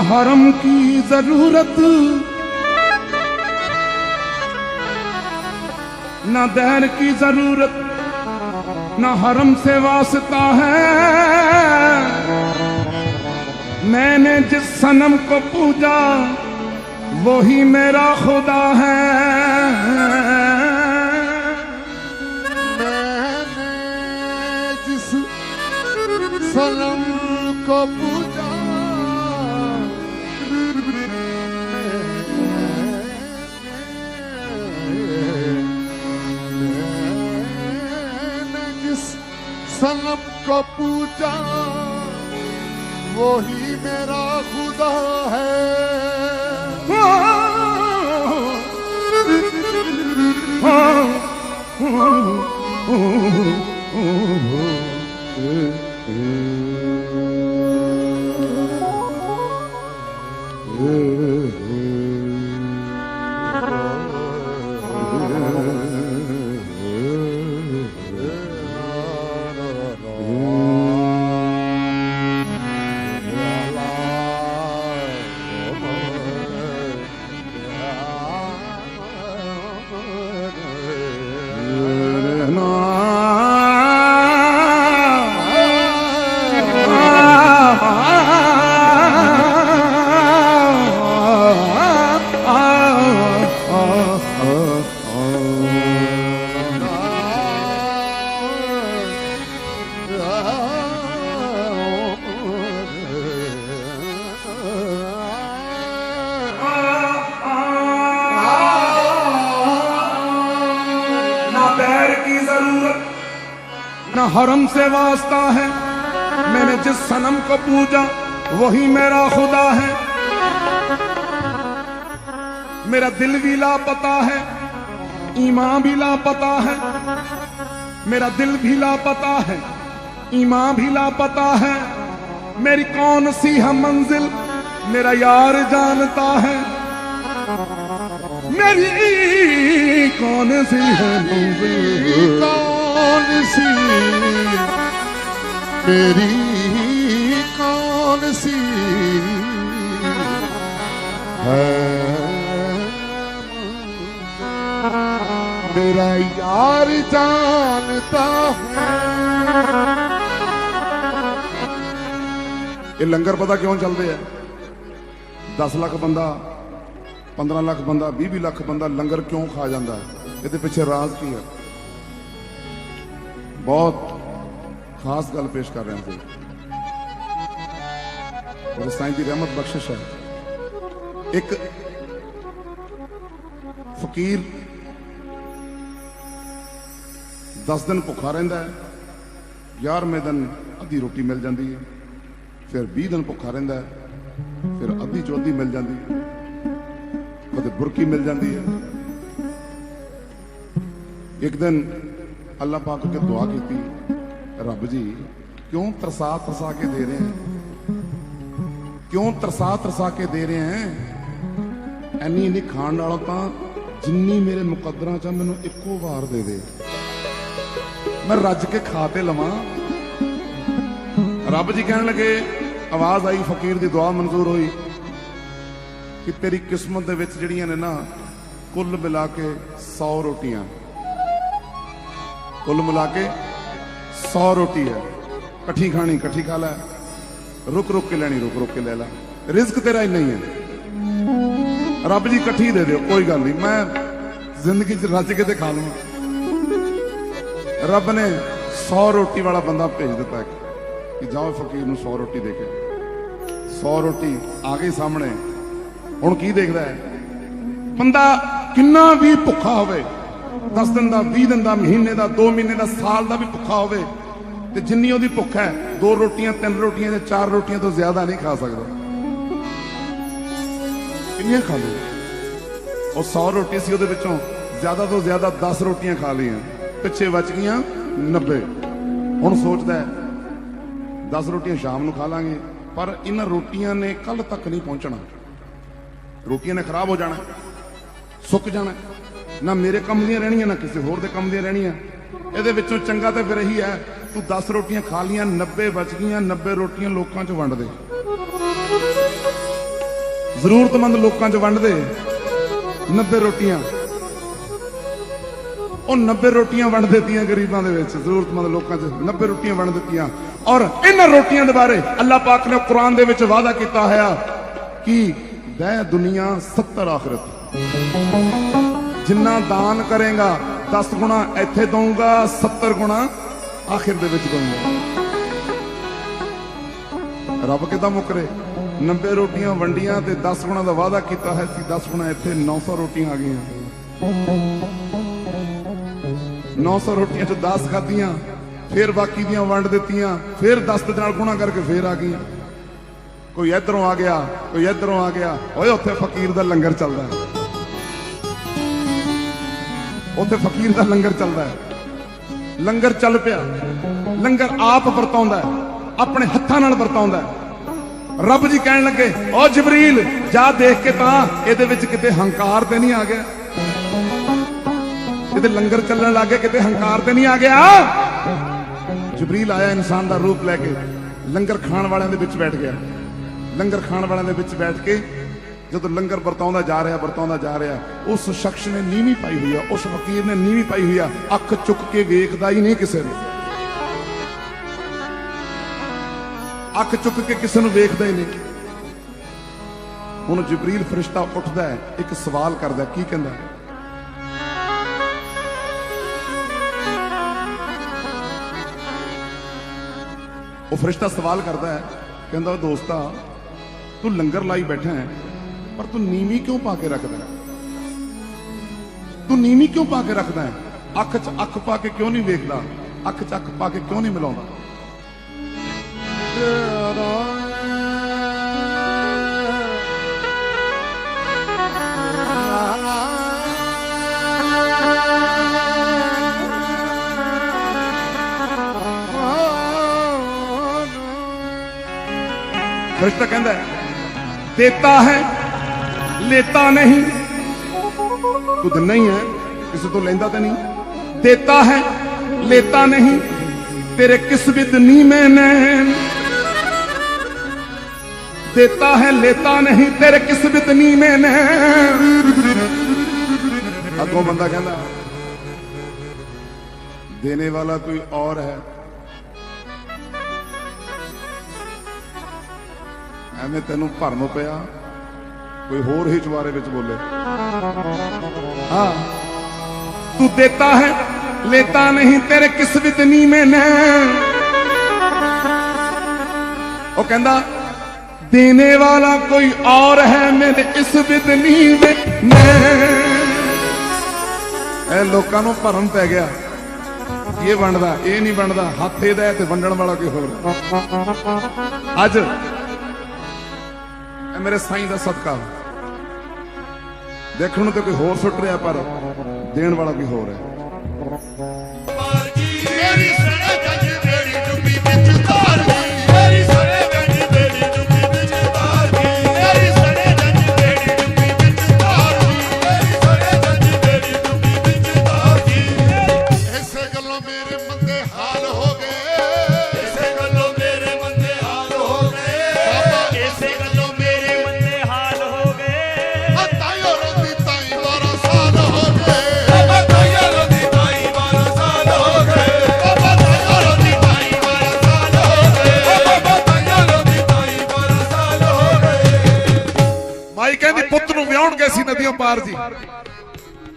حرم کی ضرورت نہ دہر کی ضرورت، نہ حرم سے واسطہ ہے۔ میں نے جس سنم کو پوجا، وہی میرا خدا ہے۔ جس سنم کو پوجا سنم کو پوچھا وہی میرا خدا ہے۔ ہاں۔ ہاں۔ ہاں۔ حرم سے واسطہ ہے۔ میں نے جس سنم کو پوجا، وہی میرا خدا ہے۔ میرا دل بھی لاپتا ہے، ایمان بھی لاپتا ہے۔ میرا دل بھی لاپتا ہے، ایمان بھی لاپتا ہے۔ میری کون سی ہے منزل؟ میرا یار جانتا ہے۔ میری کون سی ہے منزل؟ ਕੌਣ ਸੀ? ਮੇਰੀ ਕੌਣ ਸੀ? ਮੇਰਾ ਯਾਰ ਜਾਣਦਾ ਹੈ। ਇਹ ਲੰਗਰ ਪਤਾ ਕਿਉਂ ਚੱਲਦੇ ਆ? 10 ਲੱਖ ਬੰਦਾ 15 ਲੱਖ ਬੰਦਾ 20 ਲੱਖ ਬੰਦਾ ਲੰਗਰ ਕਿਉਂ ਖਾ ਜਾਂਦਾ? ਇਹਦੇ ਪਿੱਛੇ ਰਾਜ਼ ਕੀ ਹੈ? ਬਹੁਤ ਖਾਸ ਗੱਲ ਪੇਸ਼ ਕਰ ਰਹੇ ਹਾਂ ਜੀ। ਉਹ ਸਾਈਂ ਦੀ ਰਹਿਮਤ ਬਖਸ਼ਿਸ਼ ਹੈ। ਇੱਕ ਫਕੀਰ 10 ਦਿਨ ਭੁੱਖਾ ਰਹਿੰਦਾ ਹੈ 11ਵੇਂ ਦਿਨ ਅੱਧੀ ਰੋਟੀ ਮਿਲ ਜਾਂਦੀ ਹੈ, ਫਿਰ 20 ਦਿਨ ਭੁੱਖਾ ਰਹਿੰਦਾ ਹੈ, ਫਿਰ ਅੱਧੀ ਚੌਧੀ ਮਿਲ ਜਾਂਦੀ ਹੈ, ਕਦੇ ਬੁਰਕੀ ਮਿਲ ਜਾਂਦੀ ਹੈ। ਇੱਕ ਦਿਨ ਅੱਲਾਹ ਪਾਕ ਅੱਗੇ ਦੁਆ ਕੀਤੀ, ਰੱਬ ਜੀ, ਕਿਉਂ ਤਰਸਾ ਤਰਸਾ ਕੇ ਦੇ ਰਹੇ ਹੈ? ਕਿਉਂ ਤਰਸਾ ਤਰਸਾ ਕੇ ਦੇ ਰਹੇ ਹੈ? ਐਨੀ ਇੰਨੀ ਖਾਣ ਨਾਲੋਂ ਤਾਂ ਜਿੰਨੀ ਮੇਰੇ ਮੁਕੱਦਰਾਂ ਚ ਮੈਨੂੰ ਇੱਕੋ ਵਾਰ ਦੇ ਦੇ। ਮੈਂ ਰੱਜ ਕੇ ਖਾ ਤੇ ਲਵਾਂ। ਰੱਬ ਜੀ ਕਹਿਣ ਲੱਗੇ, ਆਵਾਜ਼ ਆਈ, ਫਕੀਰ ਦੀ ਦੁਆ ਮਨਜ਼ੂਰ ਹੋਈ ਕਿ ਤੇਰੀ ਕਿਸਮਤ ਦੇ ਵਿੱਚ ਜਿਹੜੀਆਂ ਨੇ ਨਾ, ਕੁੱਲ ਮਿਲਾ ਕੇ 100 ਰੋਟੀਆਂ। ਕੁੱਲ ਮਿਲਾ ਕੇ 100 ਰੋਟੀ ਹੈ। ਇਕੱਠੀ ਖਾਣੀ, ਇਕੱਠੀ ਖਾ ਲੈ। ਰੁਕ ਰੁਕ ਕੇ ਲੈਣੀ, ਰੁਕ ਰੁਕ ਕੇ ਲੈ ਲੈ। ਰਿਜ਼ਕ ਤੇਰਾ ਹੀ ਨਹੀਂ ਹੈ। ਰੱਬ ਜੀ ਇਕੱਠੀ ਦੇ ਦਿਓ, ਕੋਈ ਗੱਲ ਨਹੀਂ। ਮੈਂ ਜ਼ਿੰਦਗੀ 'ਚ ਰੱਜ ਕੇ ਤੇ ਖਾ ਲਵਾਂ ਰੱਬ ਨੇ 100 ਰੋਟੀ ਵਾਲਾ ਬੰਦਾ ਭੇਜ ਦਿੱਤਾ ਇੱਕ, ਕਿ ਜਾਓ ਫਕੀਰ ਨੂੰ 100 ਰੋਟੀ ਦੇ ਕੇ। 100 ਰੋਟੀ ਆ ਗਈ ਸਾਹਮਣੇ। ਹੁਣ ਕੀ ਦੇਖਦਾ ਹੈ? ਬੰਦਾ ਕਿੰਨਾ ਵੀ ਭੁੱਖਾ ਹੋਵੇ 10 ਦਿਨ ਦਾ 20 ਦਿਨ ਦਾ, ਮਹੀਨੇ ਦਾ 2 ਮਹੀਨੇ ਦਾ, ਸਾਲ ਦਾ ਵੀ ਭੁੱਖਾ ਹੋਵੇ ਤੇ ਜਿੰਨੀ ਉਹਦੀ ਭੁੱਖ ਹੈ, ਦੋ ਰੋਟੀਆਂ, ਤਿੰਨ ਰੋਟੀਆਂ ਜਾਂ ਚਾਰ ਰੋਟੀਆਂ ਤੋਂ ਜ਼ਿਆਦਾ ਨਹੀਂ ਖਾ ਸਕਦਾ। ਕਿੰਨੀਆਂ ਖਾ ਲਏ ਉਹ 100 ਰੋਟੀ ਸੀ ਉਹਦੇ ਵਿੱਚੋਂ, ਜ਼ਿਆਦਾ ਤੋਂ ਜ਼ਿਆਦਾ 10 ਰੋਟੀਆਂ ਖਾ ਲਈਆਂ। ਪਿੱਛੇ ਬਚ ਗਈਆਂ 90 ਹੁਣ ਸੋਚਦਾ ਹੈ 10 ਰੋਟੀਆਂ ਸ਼ਾਮ ਨੂੰ ਖਾ ਲਾਂਗੇ, ਪਰ ਇਹਨਾਂ ਰੋਟੀਆਂ ਨੇ ਕੱਲ ਤੱਕ ਨਹੀਂ ਪਹੁੰਚਣਾ। ਰੋਟੀਆਂ ਨੇ ਖਰਾਬ ਹੋ ਜਾਣਾ, ਸੁੱਕ ਜਾਣਾ। ਨਾ ਮੇਰੇ ਕੰਮ ਦੀਆਂ ਰਹਿਣੀਆਂ, ਨਾ ਕਿਸੇ ਹੋਰ ਦੇ ਕੰਮ ਦੀਆਂ ਰਹਿਣੀਆਂ। ਇਹਦੇ ਵਿੱਚੋਂ ਚੰਗਾ ਤਾਂ ਫਿਰ ਇਹੀ ਹੈ, ਤੂੰ 10 ਰੋਟੀਆਂ ਖਾ ਲੀਆਂ 90 ਬਚ ਗਈਆਂ 90 ਰੋਟੀਆਂ ਲੋਕਾਂ 'ਚ ਵੰਡ ਦੇ। ਜ਼ਰੂਰਤਮੰਦ ਲੋਕਾਂ 'ਚ ਵੰਡਦੇ 90 ਰੋਟੀਆਂ। ਉਹ 90 ਰੋਟੀਆਂ ਵੰਡ ਦਿੱਤੀਆਂ ਗਰੀਬਾਂ ਦੇ ਵਿੱਚ, ਜ਼ਰੂਰਤਮੰਦ ਲੋਕਾਂ 'ਚ 90 ਰੋਟੀਆਂ ਵੰਡ ਦਿੱਤੀਆਂ। ਔਰ ਇਹਨਾਂ ਰੋਟੀਆਂ ਦੇ ਬਾਰੇ ਅੱਲਾਹ ਪਾਕ ਨੇ ਕੁਰਾਨ ਦੇ ਵਿੱਚ ਵਾਅਦਾ ਕੀਤਾ ਹੋਇਆ ਕਿ ਦੈ ਦੁਨੀਆ 70 ਆਖਰਤ। ਜਿੰਨਾ ਦਾਨ ਕਰੇਗਾ 10 ਗੁਣਾ ਇੱਥੇ ਦਊਗਾ 70 ਗੁਣਾ ਆਖਿਰ ਦੇ ਵਿੱਚ ਦਊਗਾ। ਰੱਬ ਕਿਦਾਂ ਮੁਕਰੇ 90 ਰੋਟੀਆਂ ਵੰਡੀਆਂ ਤੇ 10 ਗੁਣਾ ਦਾ ਵਾਅਦਾ ਕੀਤਾ ਹੈ ਸੀ 10 ਗੁਣਾ ਇੱਥੇ 900 ਰੋਟੀਆਂ ਆ ਗਈਆਂ। 900 ਰੋਟੀਆਂ ਚ 10 ਖਾਧੀਆਂ, ਫਿਰ ਬਾਕੀ ਦੀਆਂ ਵੰਡ ਦਿੱਤੀਆਂ, ਫਿਰ 10 ਦੇ ਨਾਲ ਗੁਣਾ ਕਰਕੇ ਫਿਰ ਆ ਗਈਆਂ। ਕੋਈ ਇਧਰੋਂ ਆ ਗਿਆ, ਕੋਈ ਇਧਰੋਂ ਆ ਗਿਆ, ਓਏ ਉੱਥੇ ਫਕੀਰ ਦਾ ਲੰਗਰ ਚੱਲਦਾ ਉੱਥੇ ਫਕੀਰ ਦਾ ਲੰਗਰ ਚੱਲਦਾ ਹੈ। ਲੰਗਰ ਚੱਲ ਪਿਆ। ਲੰਗਰ ਆਪ ਵਰਤਾਉਂਦਾ ਆਪਣੇ ਹੱਥਾਂ ਨਾਲ ਵਰਤਾਉਂਦਾ ਰੱਬ ਜੀ ਕਹਿਣ ਲੱਗੇ, ਓ ਜਬਰੀਲ, ਜਾ ਦੇਖ ਕੇ ਤਾਂ ਇਹਦੇ ਵਿੱਚ ਕਿਤੇ ਹੰਕਾਰ ਤੇ ਨਹੀਂ ਆ ਗਿਆ। ਇਹਦੇ ਲੰਗਰ ਚੱਲਣ ਲੱਗੇ ਕਿਤੇ ਹੰਕਾਰ ਤੇ ਨਹੀਂ ਆ ਗਿਆ। ਜਬਰੀਲ ਆਇਆ ਇਨਸਾਨ ਦਾ ਰੂਪ ਲੈ ਕੇ। ਲੰਗਰ ਖਾਣ ਵਾਲਿਆਂ ਦੇ ਵਿੱਚ ਬੈਠ ਗਿਆ। ਲੰਗਰ ਖਾਣ ਵਾਲਿਆਂ ਦੇ ਵਿੱਚ ਬੈਠ ਕੇ ਜਦੋਂ ਲੰਗਰ ਵਰਤਾਉਂਦਾ ਜਾ ਰਿਹਾ, ਵਰਤਾਉਂਦਾ ਜਾ ਰਿਹਾ, ਉਸ ਸ਼ਖਸ ਨੇ ਨੀਵੀਂ ਪਾਈ ਹੋਈ ਆ, ਉਸ ਫਕੀਰ ਨੇ ਨੀਵੀਂ ਪਾਈ ਹੋਈ ਆ, ਅੱਖ ਚੁੱਕ ਕੇ ਵੇਖਦਾ ਹੀ ਨਹੀਂ ਕਿਸੇ ਨੂੰ। ਅੱਖ ਚੁੱਕ ਕੇ ਕਿਸੇ ਨੂੰ ਵੇਖਦਾ ਹੀ ਨਹੀਂ। ਹੁਣ ਜਿਬਰੀਲ ਫਰਿਸ਼ਤਾ ਉੱਠਦਾ ਹੈ, ਇੱਕ ਸਵਾਲ ਕਰਦਾ ਕੀ ਕਹਿੰਦਾ ਉਹ ਫਰਿਸ਼ਤਾ ਸਵਾਲ ਕਰਦਾ ਹੈ, ਕਹਿੰਦਾ "ਓ ਦੋਸਤਾ, ਤੂੰ ਲੰਗਰ ਲਾਈ ਬੈਠਾ ਹੈ ਪਰ ਤੂੰ ਨੀਵੀਂ ਕਿਉਂ ਪਾ ਕੇ ਰੱਖਦਾ ਹੈ? ਤੂੰ ਨੀਵੀਂ ਕਿਉਂ ਪਾ ਕੇ ਰੱਖਦਾ ਹੈ? ਅੱਖ 'ਚ ਅੱਖ ਪਾ ਕੇ ਕਿਉਂ ਨਹੀਂ ਵੇਖਦਾ? ਅੱਖ 'ਚ ਅੱਖ ਪਾ ਕੇ ਕਿਉਂ ਨਹੀਂ ਮਿਲਾਉਂਦਾ? ਫਰਿਸ਼ਤਾ ਕਹਿੰਦਾ ਦੇਤਾ ਹੈ ਲੇਤਾ ਨਹੀਂ ਤੂੰ ਦਿੰਦਾ ਹੀ ਹੈ ਕਿਸੇ ਤੋਂ ਲੈਂਦਾ ਤਾਂ ਨਹੀਂ ਦੇਤਾ ਹੈ ਲੇਤਾ ਨਹੀਂ ਤੇਰੇ ਕਿਸਮਤ ਨੀ ਮੈਨੇ देता है लेता नहीं तेरे किस्मत नी मैंने ਅੱਗੋਂ ਬੰਦਾ ਕਹਿੰਦਾ ਦੇਣੇ ਵਾਲਾ ਕੋਈ ਔਰ ਹੈ ਐਵੇਂ ਤੈਨੂੰ ਭਰਮ ਪਿਆ ਕੋਈ ਹੋਰ ਹੀ ਚਵਾਰੇ ਵਿੱਚ ਬੋਲੇ। ਹਾਂ। ਤੂੰ ਦੇਤਾ ਹੈ, ਲੇਤਾ ਨਹੀਂ, ਤੇਰੇ ਕਿਸਮਤ ਨੀ? ਮੈਨੇ ਉਹ ਕਹਿੰਦਾ, ਦੇਣੇ ਵਾਲਾ ਕੋਈ ਔਰ ਹੈ ਮੇਰੇ ਇਸ ਬਿਦਨੀ ਮੈਂ ਇਹ ਲੋਕਾਂ ਨੂੰ ਭਰਮ ਪੈ ਗਿਆ। ਇਹ ਵੰਡਦਾ, ਇਹ ਨਹੀਂ ਵੰਡਦਾ, ਹੱਥ ਇਹਦਾ ਤੇ ਵੰਡਣ ਵਾਲਾ ਕੋਈ ਹੋਰ। ਅੱਜ ਇਹ ਮੇਰੇ ਸਾਈਂ ਦਾ ਸਦਕਾ ਦੇਖਣ ਨੂੰ ਤਾਂ ਕੋਈ ਹੋਰ ਸੁੱਟ ਰਿਹਾ, ਪਰ ਦੇਣ ਵਾਲਾ ਕੋਈ ਹੋਰ ਹੈ। ਗਏ ਜੀ।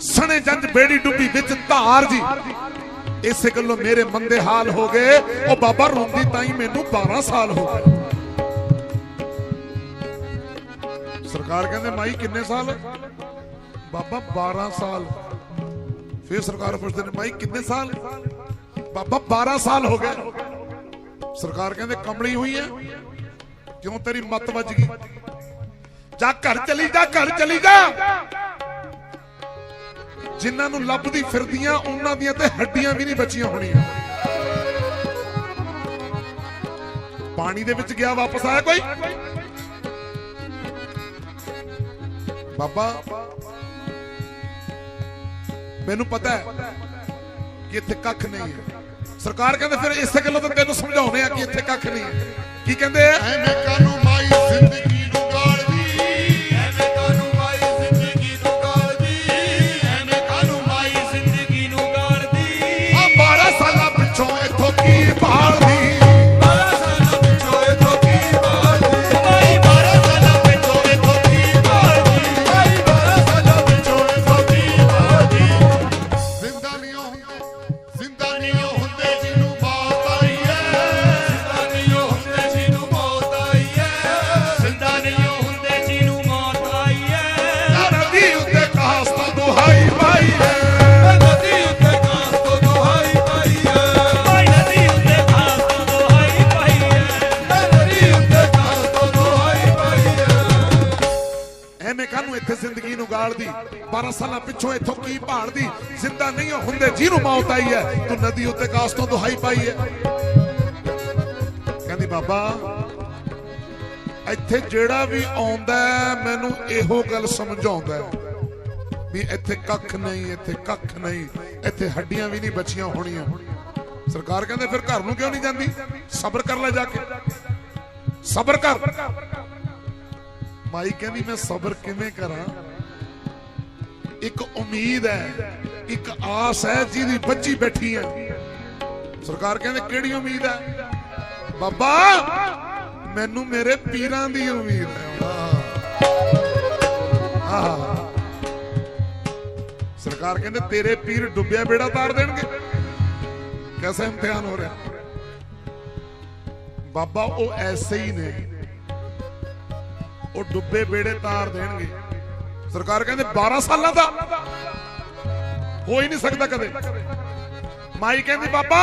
ਸਣੇ ਜੰਜ ਬੇੜੀ ਡੁੱਬੀ ਵਿੱਚ ਧਾਰ ਜੀ। ਇਸੇ ਗੱਲੋਂ ਮੇਰੇ ਮੰਦੇ ਹਾਲ ਹੋ ਗਏ। ਉਹ ਬਾਬਾ ਰੋਂਦੀ ਤਾਈ ਮੈਨੂੰ 12 ਸਾਲ ਹੋ ਗਏ। ਸਰਕਾਰ ਕਹਿੰਦੇ, ਮਾਈ ਕਿੰਨੇ ਸਾਲ? ਬਾਬਾ 12 ਸਾਲ। ਫਿਰ ਸਰਕਾਰ ਪੁੱਛਦੇ ਨੇ, ਮਾਈ ਕਿੰਨੇ ਸਾਲ? ਬਾਬਾ 12 ਸਾਲ ਹੋ ਗਏ। ਸਰਕਾਰ ਕਹਿੰਦੇ ਕਮਲੀ ਹੋਈ ਹੈ। ਕਿਉਂ ਤੇਰੀ ਮੱਤ ਵੱਜ ਗਈ? ਜਾ ਘਰ ਚਲੀ ਜਾ ਘਰ ਚਲੀ ਜਾ। ਜਿਨ੍ਹਾਂ ਨੂੰ ਲੱਭਦੀ ਫਿਰਦੀਆਂ ਉਹਨਾਂ ਦੀਆਂ ਤੇ ਹੱਡੀਆਂ ਵੀ ਨਹੀਂ ਬਚੀਆਂ ਹੋਣੀਆਂ। ਪਾਣੀ ਦੇ ਵਿੱਚ ਗਿਆ ਵਾਪਸ ਆਇਆ ਕੋਈ? ਬਾਬਾ ਮੈਨੂੰ ਪਤਾ ਹੈ ਕਿ ਇੱਥੇ ਕੱਖ ਨਹੀਂ ਹੈ। ਸਰਕਾਰ ਕਹਿੰਦੇ ਫਿਰ ਇਸੇ ਗੱਲੋਂ ਤਾਂ ਤੈਨੂੰ ਸਮਝਾਉਣੇ ਆ ਕਿ ਇੱਥੇ ਕੱਖ ਨਹੀਂ ਹੈ। ਕੀ ਕਹਿੰਦੇ ਆ? ਐਵੇਂ ਕਾਨੂੰ 12 ਸਾਲਾਂ ਪਿੱਛੋਂ ਇੱਥੋਂ ਕੀ ਭਾਲਦੀ ਜ਼ਿੰਦਾ ਨਹੀਂ ਹੁੰਦੇ, ਜਿਹਨੂੰ ਮੌਤ ਆਈ ਹੈ, ਤੂੰ ਨਦੀ ਉੱਤੇ ਕਾਸ ਤੋਂ ਦੁਹਾਈ ਪਾਈ ਹੈ। ਕਹਿੰਦੀ, ਬਾਬਾ, ਇੱਥੇ ਜਿਹੜਾ ਵੀ ਆਉਂਦਾ ਮੈਨੂੰ ਇਹੋ ਗੱਲ ਸਮਝਾਉਂਦਾ ਵੀ ਇੱਥੇ ਕੱਖ ਨਹੀਂ, ਇੱਥੇ ਕੱਖ ਨਹੀਂ, ਇੱਥੇ ਹੱਡੀਆਂ ਵੀ ਨਹੀਂ ਬਚੀਆਂ ਹੋਣੀਆਂ। ਸਰਕਾਰ ਕਹਿੰਦੇ, ਫਿਰ ਘਰ ਨੂੰ ਕਿਉਂ ਨਹੀਂ ਜਾਂਦੀ? ਸਬਰ ਕਰ ਲੈ ਜਾ ਕੇ। ਸਬਰ ਕਰ। ਮਾਈ ਕਹਿੰਦੀ, ਮੈਂ ਸਬਰ ਕਿਵੇਂ ਕਰਾਂ? ਇੱਕ ਉਮੀਦ ਹੈ, ਇੱਕ ਆਸ ਹੈ ਜਿਹਦੀ ਬੱਚੀ ਬੈਠੀ ਹੈ। ਸਰਕਾਰ ਕਹਿੰਦੇ, ਕਿਹੜੀ ਉਮੀਦ ਹੈ? ਬਾਬਾ, ਮੈਨੂੰ ਮੇਰੇ ਪੀਰਾਂ ਦੀ ਉਮੀਦ ਹੈ। ਆਹ। ਸਰਕਾਰ ਕਹਿੰਦੇ, ਤੇਰੇ ਪੀਰ ਡੁੱਬਿਆ ਬੇੜਾ ਤਾਰ ਦੇਣਗੇ। ਕੈਸਾ ਇਮਤਿਹਾਨ ਹੋ ਰਿਹਾ? ਬਾਬਾ, ਉਹ ਐਸੇ ਹੀ ਨੇ। ਉਹ ਡੁੱਬੇ ਬੇੜੇ ਤਾਰ ਦੇਣਗੇ। ਸਰਕਾਰ ਕਹਿੰਦੇ 12 ਸਾਲਾਂ ਦਾ। ਹੋ ਹੀ ਨਹੀਂ ਸਕਦਾ ਕਦੇ। ਮਾਈ ਕਹਿੰਦੀ, ਬਾਬਾ,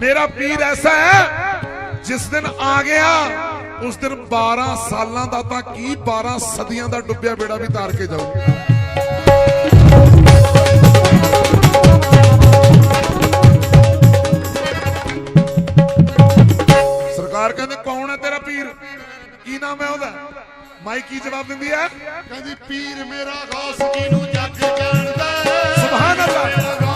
ਮੇਰਾ ਪੀਰ ਐਸਾ ਹੈ, ਜਿਸ ਦਿਨ ਆ ਗਿਆ, ਉਸ ਦਿਨ 12 ਸਾਲਾਂ ਦਾ ਤਾਂ ਕੀ 12 ਸਦੀਆਂ ਦਾ ਡੁੱਬਿਆ ਬੇੜਾ ਵੀ ਤਾਰ ਕੇ ਜਾਊ। ਸਰਕਾਰ ਕਹਿੰਦੇ, ਕੌਣ ਹੈ ਤੇਰਾ ਪੀਰ? ਕੀ ਨਾਮ ਹੈ ਉਹਦਾ? ਮਾਈ ਕੀ ਜਵਾਬ ਦਿੰਦੀ ਹੈ ਕਹਿੰਦੀ ਪੀਰ ਮੇਰਾ ਗੌਸ ਜੀ ਨੂੰ ਜੱਗ ਜਾਣਦਾ ਸੁਭਾਨ ਅੱਲਾਹ।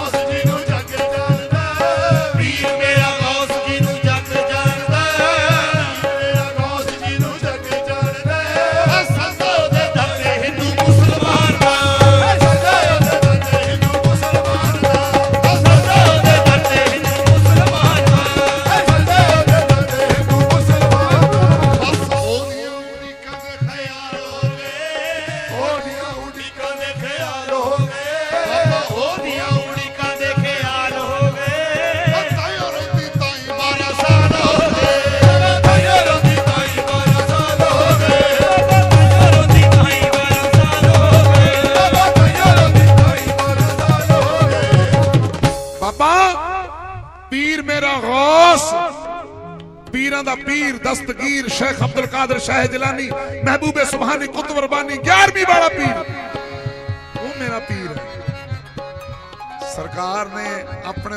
ਪੀਰਾਂ ਦਾ ਪੀਰ ਦਸਤਗੀਰ ਸ਼ੇਖ ਅਬਦੁਲ ਕਾਦਰ ਸ਼ਾਹ ਜਲਾਨੀ ਮਹਿਬੂਬੇ ਸੁਭਾਨੀ ਕੁਤਬ ਰਬਾਨੀ 11ਵੀਂ ਵਾਲਾ ਪੀਰ ਉਹ ਮੇਰਾ ਪੀਰ ਹੈ ਸਰਕਾਰ ਨੇ ਆਪਣੇ